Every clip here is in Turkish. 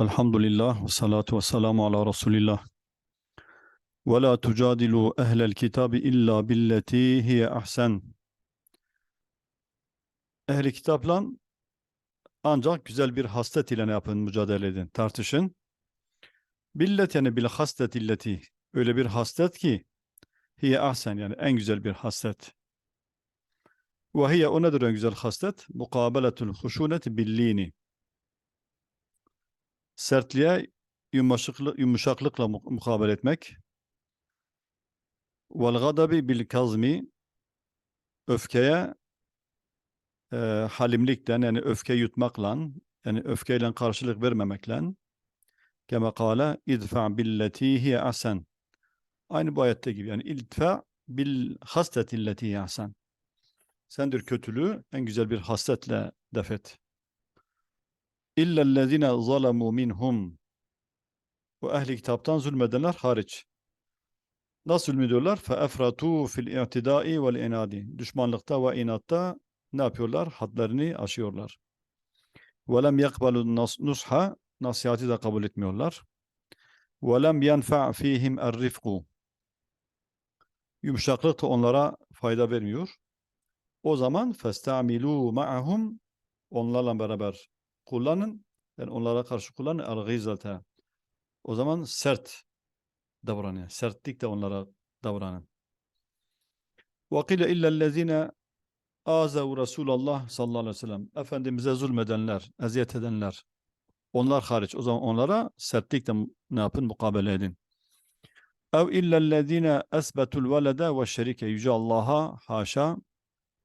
Elhamdülillah salatu ve selamu ala Resulillah. Ve la tucadilu ehlel kitabi illa billeti hiye ahsen. Ehli kitapla ancak güzel bir haslet ile yapın, mücadele edin, tartışın. Billet yani bil haslet illeti. Öyle bir haslet ki hiye ahsen yani en güzel bir haslet. Ve hiye o nedir en güzel haslet? Mukabeletul huşuneti billini. Sertliğe yumuşaklık, yumuşaklıkla mu- mukabele etmek. Vel gadabi bil kazmi öfkeye e, halimlikten yani öfke yutmakla yani öfkeyle karşılık vermemekle. Kema kâle idfa billeti hiye ahsen. Aynı bu ayette gibi yani idfa bil hasleti illeti hiye ahsen. Sendir kötülüğü en güzel bir hasletle defet İllellezine zalemu minhum. Bu ehli kitaptan zulmedenler hariç. Nasıl zulmediyorlar? Fe efratu fil i'tidai vel inadi. Düşmanlıkta ve inatta ne yapıyorlar? Hadlerini aşıyorlar. Ve lem yekbelu nusha. Nasihati de kabul etmiyorlar. Ve lem yenfe' fihim er-rifku. Yumuşaklık da onlara fayda vermiyor. O zaman festamilu ma'hum onlarla beraber kullanın. Yani onlara karşı kullanın. الْغِيزَةَ O zaman sert davranın. Sertlik de onlara davranın. وَقِيلَ اِلَّا الَّذ۪ينَ آزَوْ Resulullah sallallahu aleyhi ve sellem. Efendimiz'e zulmedenler, eziyet edenler. Onlar hariç. O zaman onlara sertlikle ne yapın? Mukabele edin. اَوْ اِلَّا الَّذ۪ينَ اَسْبَتُوا الْوَلَدَ وَالشَّرِكَ Yüce Allah'a haşa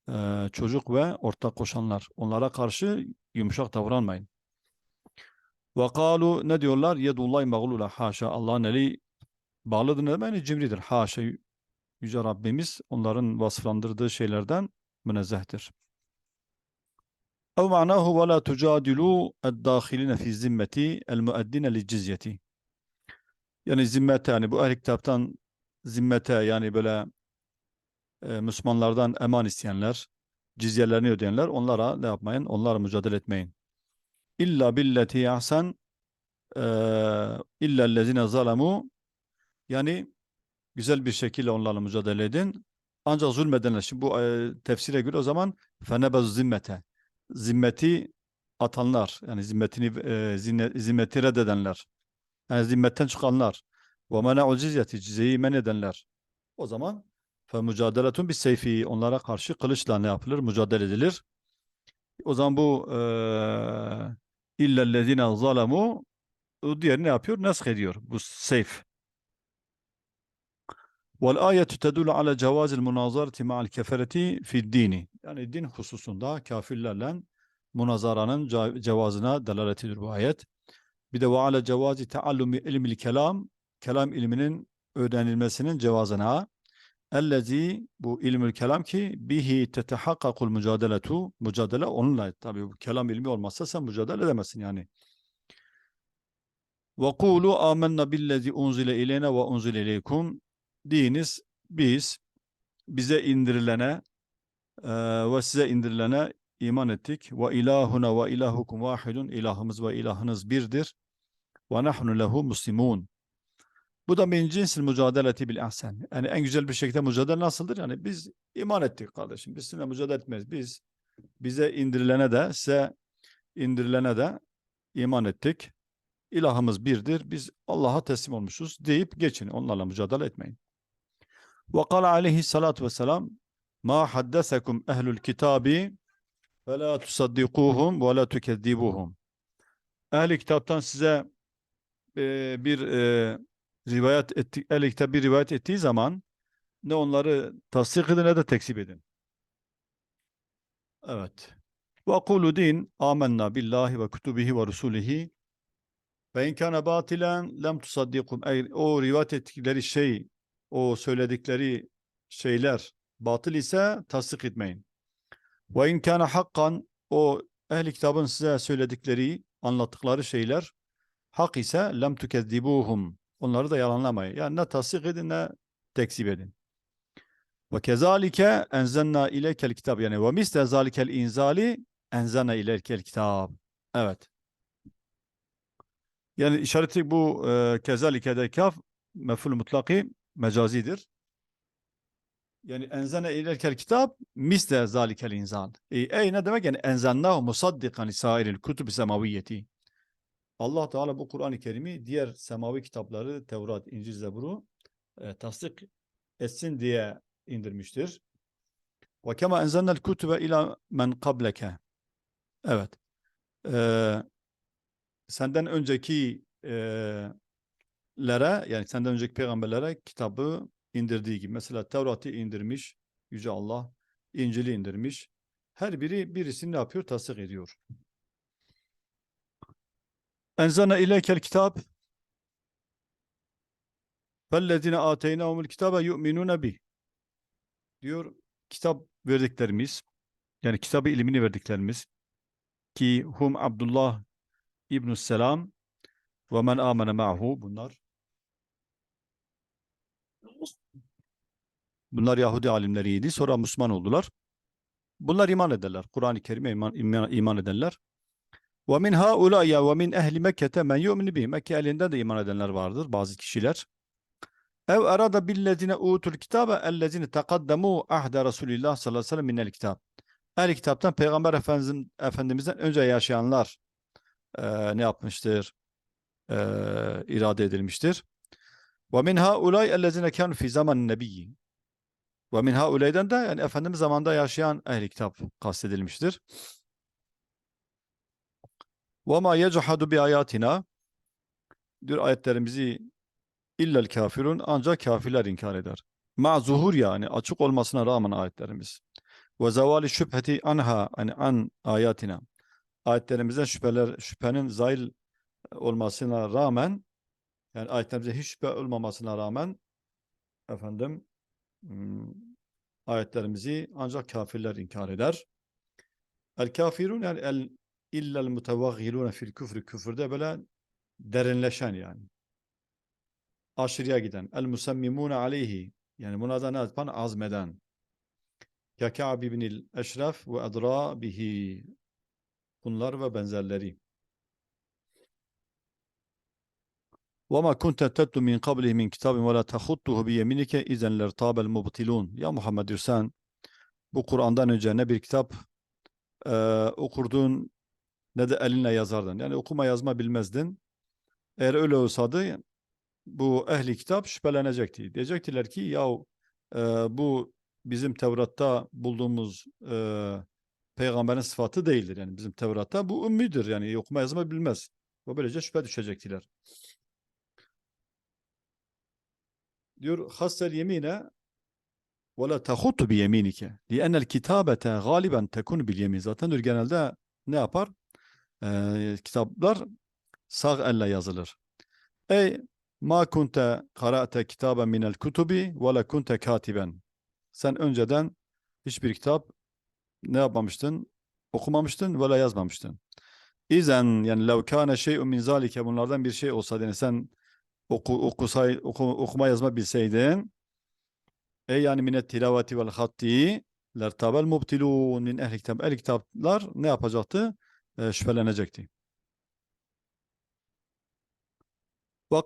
e, çocuk ve ortak koşanlar. Onlara karşı yumuşak davranmayın. Ve kalu ne diyorlar? Yedullahi mağlula haşa. Allah'ın eli bağlıdır ne demek? Yani cimridir. Haşa. Yüce Rabbimiz onların vasıflandırdığı şeylerden münezzehtir. Ev ma'nahu ve la tucadilu ed-dâhiline fi zimmeti el-müeddine li cizyeti. Yani zimmete yani bu ehli kitaptan zimmete yani böyle e, Müslümanlardan eman isteyenler cizyelerini ödeyenler onlara ne yapmayın? Onlara mücadele etmeyin. İlla billeti ahsen e, illa ellezine zalemu yani güzel bir şekilde onlarla mücadele edin. Ancak zulmedenler, şimdi bu e, tefsire göre o zaman fenebez zimmete. Zimmeti atanlar, yani zimmetini e, zimmeti reddedenler. Yani zimmetten çıkanlar. Ve mena'u cizyeti, cizyeyi men edenler. O zaman Fe mücadeletun bir seyfi. Onlara karşı kılıçla ne yapılır? Mücadele edilir. O zaman bu e, illellezine zalemu diğeri ne yapıyor? Nesk ediyor. Bu seyf. Vel ayetu tedulu ala cevazil münazareti ma'al kefereti fid dini. Yani din hususunda kafirlerle münazaranın cevazına delaletidir bu ayet. Bir de ve ala cevazi teallumi ilmil kelam, kelam ilminin öğrenilmesinin cevazına Ellezi bu ilmül kelam ki bihi tetehakkakul mücadeletu mücadele onunla tabi bu kelam ilmi olmazsa sen mücadele edemezsin yani. Ve kulu amennâ billezi unzile ileyne ve unzile ileykum Diniz biz bize indirilene e, ve size indirilene iman ettik. Ve ilahuna ve ilahukum vahidun ilahımız ve ilahınız birdir. Ve nahnu lehu muslimun. Bu da min cinsil mücadeleti bil ehsen. Yani en güzel bir şekilde mücadele nasıldır? Yani biz iman ettik kardeşim. Biz sizinle mücadele etmeyiz. Biz bize indirilene de size indirilene de iman ettik. İlahımız birdir. Biz Allah'a teslim olmuşuz deyip geçin. Onlarla mücadele etmeyin. Ve kal aleyhissalatu vesselam ma haddesekum ehlül kitabi ve la tusaddikuhum ve la tukezzibuhum. Ehli kitaptan size e, bir e, rivayet etti, ehli kitap bir rivayet ettiği zaman ne onları tasdik edin ne de tekzip edin. Evet. Ve kulu din amennâ billahi ve kutubihi ve rusulihi ve in kana batilen lem tusaddikum. O rivayet ettikleri şey o söyledikleri şeyler batıl ise tasdik etmeyin. Ve in kana hakkan o ehli kitabın size söyledikleri, anlattıkları şeyler hak ise lem tukezzibuhum. Onları da yalanlamayın. Yani ne tasdik edin ne tekzip edin. Ve kezalike enzenna ileykel kitab. Yani ve misle zalikel inzali enzenna ileykel kitab. Evet. Yani işareti bu e, kezalike kaf mef'ul mutlaki mecazidir. Yani enzene ilelkel kitap misle zalikel insan. E, ey ne demek yani enzennahu musaddikan li sairil kutubi semaviyyeti. Allah Teala bu Kur'an-ı Kerim'i diğer semavi kitapları Tevrat, İncil, Zebur'u e, tasdik etsin diye indirmiştir. Ve kema enzelnel kutube ila men kableke. Evet. Ee, senden önceki e, lere yani senden önceki peygamberlere kitabı indirdiği gibi. Mesela Tevrat'ı indirmiş Yüce Allah, İncil'i indirmiş. Her biri birisini ne yapıyor? Tasdik ediyor. Enzana ileykel kitap Fellezine ateynahumul kitabe yu'minune bih. Diyor kitap verdiklerimiz yani kitabı ilmini verdiklerimiz ki hum Abdullah İbn Selam ve men amene ma'hu bunlar Bunlar Yahudi alimleriydi. Sonra Müslüman oldular. Bunlar iman ederler. Kur'an-ı Kerim'e iman, iman, iman ederler. Ve min haulâye ve min ehli Mekke'te men yu'minu bih. Mekke elinden de iman edenler vardır bazı kişiler. Ev arada billezine utul kitabe ellezine tekaddemu ahde Resulillah sallallahu aleyhi ve sellem minel kitab. Ehl kitaptan Peygamber Efendimiz, Efendimiz'den önce yaşayanlar e, ne yapmıştır? E, irade edilmiştir. Ve min haulay ellezine kanu fi zaman nebiyyi. Ve min haulayden de yani Efendimiz zamanında yaşayan ehli kitap kastedilmiştir. Ve ma yechhadu bi ayatina diyor ayetlerimizi illel kafirun ancak kafirler inkar eder. Ma zuhur yani açık olmasına rağmen ayetlerimiz. Ve zavali şüpheti anha yani an ayatina. Ayetlerimizden şüpheler şüphenin zail olmasına rağmen yani ayetlerimizde hiç şüphe olmamasına rağmen efendim hmm, ayetlerimizi ancak kafirler inkar eder. El kafirun yani el illel mutevahhilune fil küfrü küfürde böyle derinleşen yani aşırıya giden el musemmimune aleyhi yani buna da ne yapan azmeden ya Ka'b ibnil Eşref ve edra bihi bunlar ve benzerleri وَمَا كُنْتَ تَتْلُ مِنْ قَبْلِهِ مِنْ كِتَابٍ وَلَا تَخُطُّهُ بِيَمِنِكَ اِذَنْ لَرْتَابَ الْمُبْتِلُونَ Ya Muhammed diyor sen bu Kur'an'dan önce ne bir kitap e, okurdun ne de elinle yazardın. Yani okuma yazma bilmezdin. Eğer öyle olsaydı bu ehli kitap şüphelenecekti. Diyecektiler ki ya e, bu bizim Tevrat'ta bulduğumuz e, peygamberin sıfatı değildir. Yani bizim Tevrat'ta bu ümmidir. Yani okuma yazma bilmez. Ve böylece şüphe düşecektiler. Diyor hassel yemine ve la tahutu bi yeminike. Li'ennel kitabete galiben tekun bil yemin. Zaten diyor genelde ne yapar? Ee, kitaplar sağ elle yazılır. Ey ma kunte qara'te kitaben minel kutubi ve la kunte katiben. Sen önceden hiçbir kitap ne yapmamıştın? Okumamıştın ve la yazmamıştın. İzen yani lev kâne şey'un min zalike bunlardan bir şey olsa yani sen oku, okusay, oku, okuma yazma bilseydin ey yani minet tilavati vel hatti lertabel mubtilun min ehli kitap. Ehli kitaplar ne yapacaktı? E, şüphelenecekti.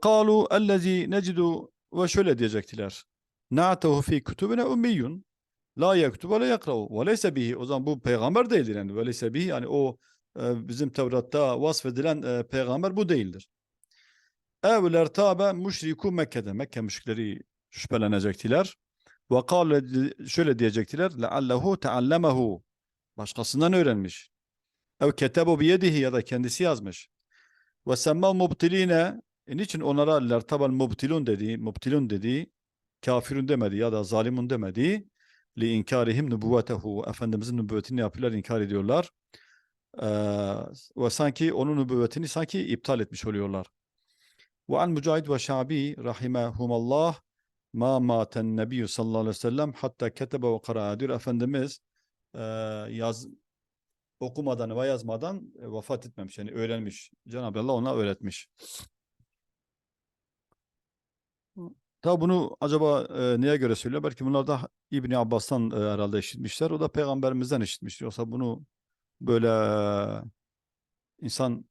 Kalu ellezî necidu ve şöyle diyecektiler. Na'tehu fi kutubine ummiyyun la yektub ve yakra'u ve leyse bihi. O zaman bu peygamber değildir yani. Ve leyse bihi yani o e, bizim Tevrat'ta vasfedilen e, peygamber bu değildir. Evler tabe müşriku Mekke'de. Mekke müşrikleri şüphelenecektiler. Ve kâle şöyle diyecektiler. Leallehu teallemehu. Başkasından öğrenmiş. Ev ketebu biyedihi ya da kendisi yazmış. Ve semmal mubtiline e niçin onlara lertabel mubtilun dedi, mubtilun dedi, kafirun demedi ya da zalimun demedi. Li inkarihim nübüvvetehu. Efendimizin nübüvvetini yapıyorlar, inkar ediyorlar. Ee, ve sanki onun nübüvvetini sanki iptal etmiş oluyorlar. Ve an Mücahid ve Şabi rahimehumallah ma maten nebiyyü sallallahu aleyhi ve sellem hatta ketebe ve kara diyor. Efendimiz e, yaz okumadan ve yazmadan e, vefat etmemiş. Yani öğrenmiş. Cenab-ı Allah ona öğretmiş. Tabi bunu acaba e, neye göre söylüyor? Belki bunlar da İbni Abbas'tan e, herhalde işitmişler. O da peygamberimizden işitmiş. Yoksa bunu böyle e, insan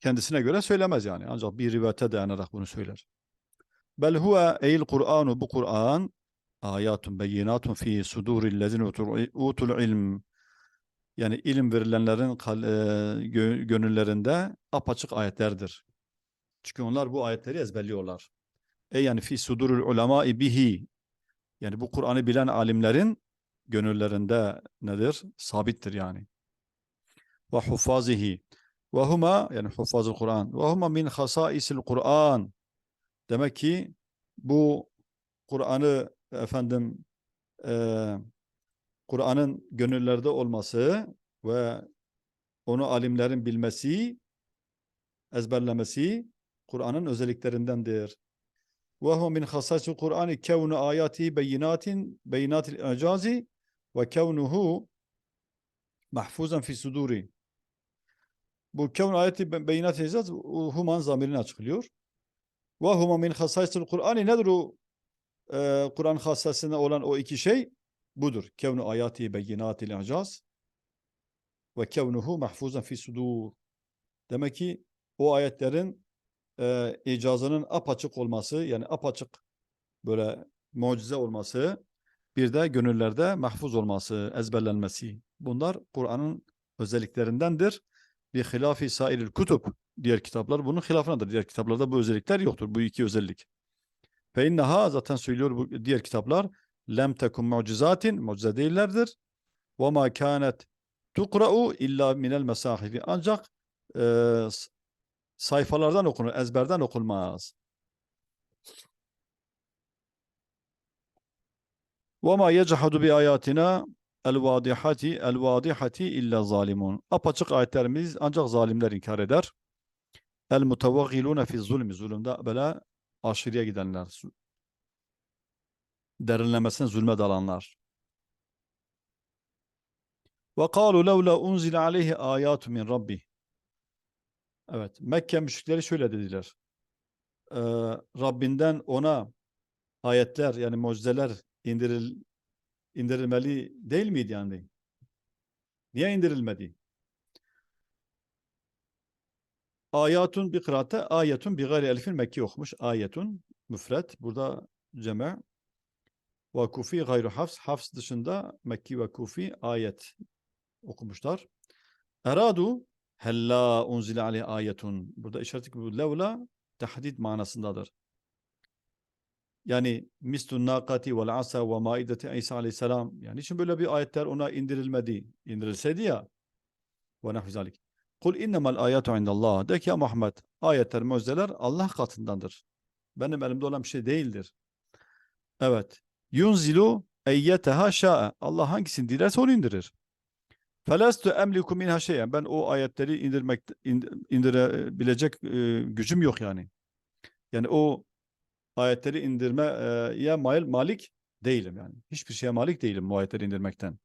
kendisine göre söylemez yani. Ancak bir rivayete dayanarak bunu söyler. Bel huve eyl Kur'anu bu Kur'an ayatun beyinatun fi sudurillezine utul ilm yani ilim verilenlerin e, gö- gönüllerinde apaçık ayetlerdir. Çünkü onlar bu ayetleri ezberliyorlar. E yani fi sudurul ulemai bihi yani bu Kur'an'ı bilen alimlerin gönüllerinde nedir? Sabittir yani. Ve huffazihi ve huma yani huffazul Kur'an ve huma min hasaisil Kur'an demek ki bu Kur'an'ı efendim e, Kur'an'ın gönüllerde olması ve onu alimlerin bilmesi, ezberlemesi Kur'an'ın özelliklerindendir. Min hasasil Kur'an'ı kevnu ayati beyinatin beyinatil icazi ve kevnuhu mahfuzan fi suduri. Bu kevnu ayeti be- beyinatil icaz human zamirini açıklıyor. Ve huve min hasasil Kur'an'ı nedir o e, Kur'an hassasına olan o iki şey? Budur. Kevnu ayati beyinatil icaz ve kevnuhu mahfuzan fi sudur. Demek ki o ayetlerin e, icazının apaçık olması yani apaçık böyle mucize olması bir de gönüllerde mahfuz olması, ezberlenmesi. Bunlar Kur'an'ın özelliklerindendir. Bir hilafi sairil kutub diğer kitaplar bunun hilafındadır. Diğer kitaplarda bu özellikler yoktur. Bu iki özellik. Fe inneha zaten söylüyor bu diğer kitaplar lem tekun mucizatin mucize değillerdir. Ve ma kanet tukra'u illa minel mesahifi. Ancak e, sayfalardan okunur, ezberden okunmaz. Ve ma yechhadu bi ayatina el vadihati el vadihati illa zalimun. Apaçık ayetlerimiz ancak zalimler inkar eder. El mutavaggilune fi zulmi. Zulümde böyle aşırıya gidenler. Derinlemesine zulme dalanlar. Ve kalu levla unzile aleyhi ayatu min rabbi. Evet, Mekke müşrikleri şöyle dediler. Ee, Rabbinden ona ayetler yani mucizeler indiril, indirilmeli değil miydi yani? Niye indirilmedi? Ayatun bir kıraate, ayetun bir gayri elifin Mekki okumuş. Ayetun müfret. Burada ceme. Ve kufi gayru hafs. Hafs dışında Mekki ve kufi ayet okumuşlar. Eradu hella unzile aleyhi ayetun. Burada işaretli bu levla tahdid manasındadır. Yani mislun nakati vel asa ve maideti İsa aleyhisselam. Yani için böyle bir ayetler ona indirilmedi. İndirilseydi ya. Ve nahvi zalik. Kul innemel ayatu indallah. De ki ya Muhammed ayetler, mucizeler Allah katındandır. Benim elimde olan bir şey değildir. Evet. Yunzilu eyyeteha şa'e. Allah hangisini dilerse onu indirir. Felestu emliku minha şeyen. Ben o ayetleri indirmek ind- indirebilecek e, gücüm yok yani. Yani o ayetleri indirmeye mail malik değilim yani. Hiçbir şeye malik değilim bu ayetleri indirmekten.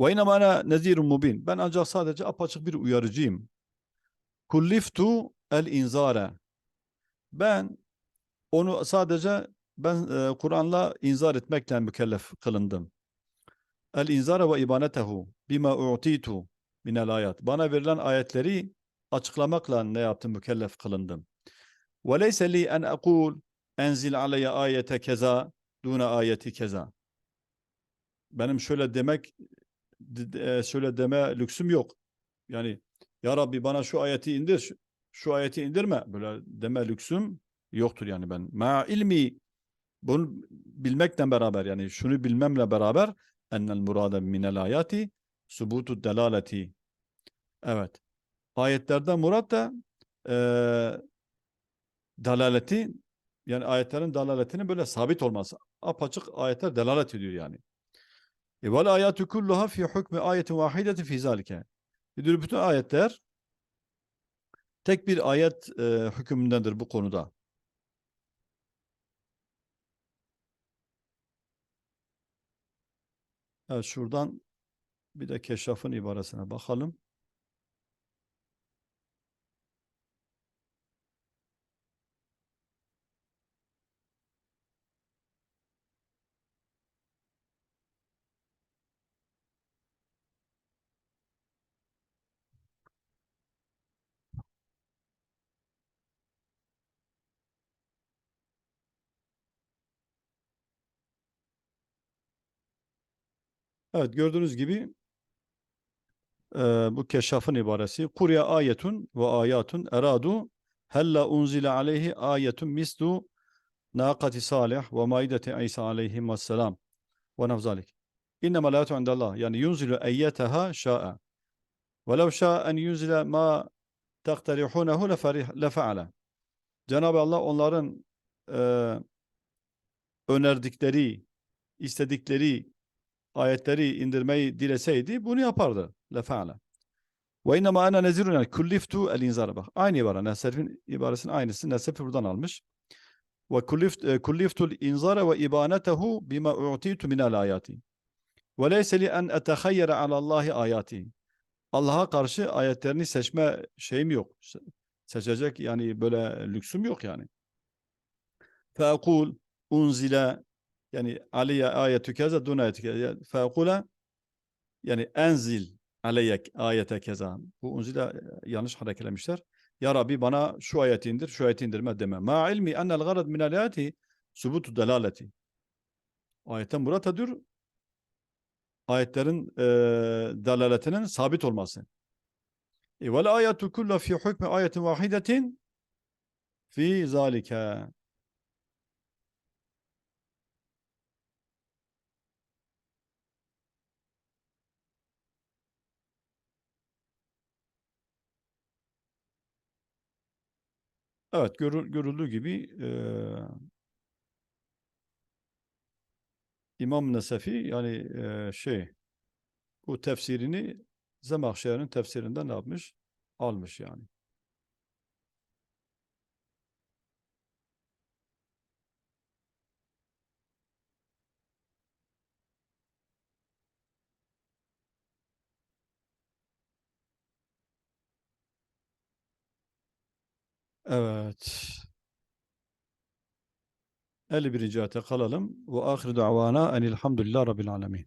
Ve inema ana nezirun mubin. Ben ancak sadece apaçık bir uyarıcıyım. Kulliftu el inzara. Ben onu sadece ben e, Kur'an'la inzar etmekle mükellef kılındım. El inzara ve ibanetehu bima u'titu minel ayat. Bana verilen ayetleri açıklamakla ne yaptım? Mükellef kılındım. Ve leyse li en ekul enzil aleyye ayete keza duna ayeti keza. Benim şöyle demek e, şöyle deme lüksüm yok. Yani ya Rabbi bana şu ayeti indir, şu ayeti indirme. Böyle deme lüksüm yoktur yani ben. Ma ilmi bunu bilmekle beraber yani şunu bilmemle beraber ennel murade minel ayati subutu delaleti. Evet. Ayetlerden murat da eee dalaleti yani ayetlerin dalaletinin böyle sabit olması. Apaçık ayetler delalet ediyor yani. E vel ayatu kulluha fi hukmi ayetin vahidetin fi zalike. Diyor bütün ayetler tek bir ayet e, hükmündendir bu konuda. Evet şuradan bir de Keşaf'ın ibaresine bakalım. Evet gördüğünüz gibi e, bu keşafın ibaresi. Kurya ayetun ve ayatun eradu hella unzile aleyhi ayetun mislu naqati salih ve maideti İsa aleyhisselam ve nafzalik. İnnemâ lâ indallah. Yani yunzilu eyyetaha şâ'a. Ve lev şâ'a en yunzile ma takterihunehu lefe'ale. Cenab-ı Allah onların e, önerdikleri, istedikleri ayetleri indirmeyi dileseydi bunu yapardı. Lefe'ale. Ve innema ana nezirun yani kulliftu el inzara bak. Aynı ibare. Nesef'in ibaresinin aynısı. Nesef buradan almış. Ve kullift, e, kulliftul inzara ve ibanetehu bima u'titu minel ayati. Ve leyse li en etehayyere alallahi ayati. Allah'a karşı ayetlerini seçme şeyim yok. Se- Seçecek yani böyle lüksüm yok yani. Feekul unzile yani aleyye ayetü keza dun ayetü keza. Feekule yani enzil aleyye ayete keza. Bu unzile e, yanlış harekelemişler. Ya Rabbi bana şu ayeti indir, şu ayeti indirme deme. Ma ilmi ennel garad minel ayeti subutu delaleti. Ayetten murad ediyor ayetlerin e, dalaletinin sabit olması. E, vel ayetu kullu fi hukmi ayetin vahidetin fi zalike. Evet görü- görüldüğü gibi e, İmam Nesefi yani e, şey bu tefsirini Zemahşer'in tefsirinden ne yapmış? Almış yani. Evet. 51. ayete kalalım. Ve ahiru davana enilhamdülillah rabbil alemin.